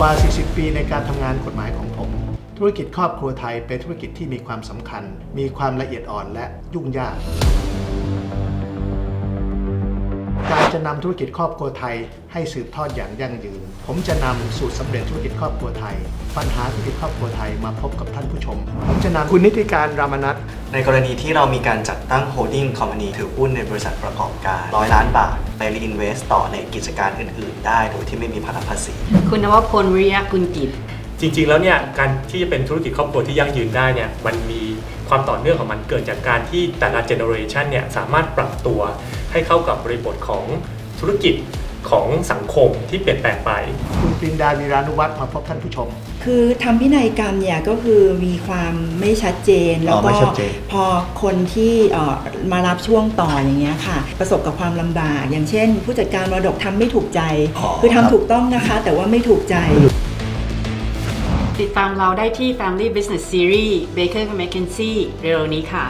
กว่า 40 ปีในการทำงานกฎหมายของผม ธุรกิจครอบครัวไทยเป็นธุรกิจที่มีความสำคัญ มีความละเอียดอ่อนและยุ่งยาก การจะนำธุรกิจครอบครัวไทยให้สืบทอดอย่างยั่งยืน ผมจะนำสูตรสำเร็จธุรกิจครอบครัวไทย ปัญหาธุรกิจครอบครัวไทยมาพบกับท่านผู้ชม ผมจะนำคุณนิติการรามนัท ในกรณีที่เรามีการจัดตั้ง holding company ถือหุ้นในบริษัทประกอบการร้อยล้านบาท ไป reinvest ต่อในกิจการอื่น ๆ ได้โดยที่ไม่มีภาระภาษี คุณนวพลวิริยกุลกิจ จริง ๆ แล้วเนี่ยการที่จะเป็นธุรกิจครอบครัวที่ยั่งยืนได้เนี่ยมันมีความต่อเนื่องของมันเกิดจากการที่แต่ละเจเนอเรชันเนี่ยสามารถปรับตัวให้เข้ากับบริบทของธุรกิจ ของสังคมที่เปลี่ยนแปลงไป คุณปรินดาวีรานุวัฒน์มาพบท่านผู้ชม คือทำพินัยกรรมเนี่ยก็คือมีความไม่ชัดเจน แล้วอ๋อไม่ก็ชัดเจน พอคนที่เอ่อมารับช่วงต่ออย่างเงี้ยค่ะ ประสบกับความลำบาก อย่างเช่น ผู้จัดการมรดกทำไม่ถูกใจคือทำถูกต้องนะคะ แต่ว่าไม่ถูกใจ ติดตามเราได้ที่ Family Business Series Baker McKenzie เร็วๆนี้ค่ะ